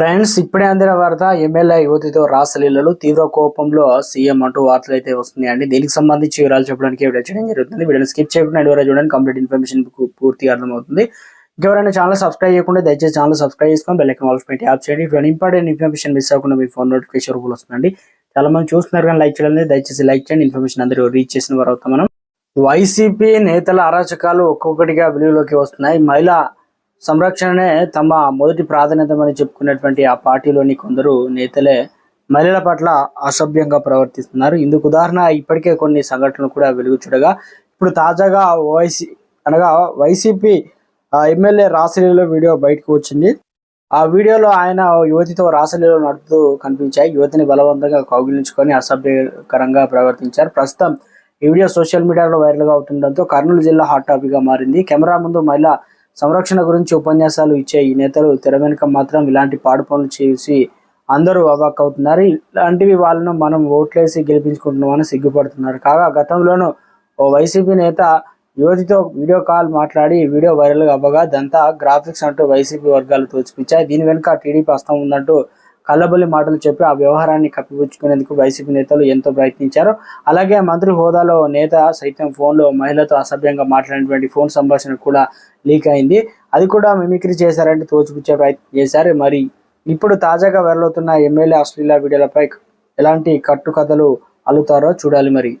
Friends ఇప్పుడే అందిన వార్త ఎమ్మెల్యే యువతితో రాసలీలలు తీవ్ర కోపంలో సీఎం అంటూ వార్తలు అయితే వస్తున్నాయండి. దీనికి సంబంధించి వివరాలు చెప్పడానికి వీడియో చేయడం జరుగుతుంది. వీడియోని స్కిప్ చేయకుండా ఎవరైనా చూడండి కంప్లీట్ ఇన్ఫర్మేషన్ పూర్తిగా అర్థమవుతుంది. ఇంకెవరైనా ఛానల్ సబ్స్క్రైబ్ చేయకుండా దయచేసి ఛానల్ సబ్స్క్రైబ్ చేసుకొని బెల్ ఆల్స్ పెట్టి యాప్ చేయండి. ఇటువంటి ఇంపార్టెంట్ ఇన్ఫర్మేషన్ మిస్ అవ్వకుండా మీ ఫోన్ నోటిఫికేషన్ రూపంలో వస్తుందండి. చాలా మంది చూస్తున్నారు కానీ లైక్ చేయడం దయచేసి లైక్ చేయండి. ఇన్ఫర్మేషన్ అందరూ రీచ్ చేసిన వారు అవుతాం మనం. వైసీపీ నేతల అరాచకాలు ఒక్కొక్కటిగా వెలుగులోకి వస్తున్నాయి. మహిళా సంరక్షణనే తమ మొదటి ప్రాధాన్యతమని చెప్పుకున్నటువంటి ఆ పార్టీలోని కొందరు నేతలే మహిళల పట్ల అసభ్యంగా ప్రవర్తిస్తున్నారు. ఇందుకు ఉదాహరణ ఇప్పటికే కొన్ని సంఘటనలు కూడా వెలుగు చూడగా ఇప్పుడు తాజాగా వైసీ అనగా వైసీపీ ఎమ్మెల్యే రాసలీలో వీడియో బయటకు వచ్చింది. ఆ వీడియోలో ఆయన యువతితో రాసలీలో నడుపుతూ కనిపించాయి. యువతిని బలవంతంగా కౌగిలించుకొని అసభ్యకరంగా ప్రవర్తించారు. ప్రస్తుతం ఈ వీడియో సోషల్ మీడియాలో వైరల్గా అవుతుండడంతో కర్నూలు జిల్లా హాట్ టాపిక్గా మారింది. కెమెరా ముందు మహిళ సంరక్షణ గురించి ఉపన్యాసాలు ఇచ్చే ఈ నేతలు తెర వెనుక మాత్రం ఇలాంటి పాడు పనులు చేసి అందరూ అవాక్ అవుతున్నారు. ఇలాంటివి వాళ్ళను మనం ఓట్లేసి గెలిపించుకుంటున్నామని సిగ్గుపడుతున్నారు. కాగా గతంలోనూ ఓ వైసీపీ నేత యువతితో వీడియో కాల్ మాట్లాడి వీడియో వైరల్ అవ్వగా దంతా గ్రాఫిక్స్ అంటూ వైసీపీ వర్గాలు తోచిపించాయి దీని వెనుక టీడీపీ హస్తం ఉందంటూ కల్లబొల్లి మాటలు చెప్పి ఆ వ్యవహారాన్ని కప్పిపుచ్చుకునేందుకు వైసీపీ నేతలు ఎంతో ప్రయత్నించారు. అలాగే మంత్రి హోదాలో నేత సైతం ఫోన్లో మహిళతో అసభ్యంగా మాట్లాడినటువంటి ఫోన్ సంభాషణ కూడా లీక్ అయింది. అది కూడా మిమిక్రీ చేశారంటే తోచిపుచ్చే ప్రయత్నం చేశారు. మరి ఇప్పుడు తాజాగా వెరలవుతున్న ఎమ్మెల్యే అశ్లీల వీడియోలపై ఎలాంటి కట్టుకథలు అల్లుతారో చూడాలి మరి.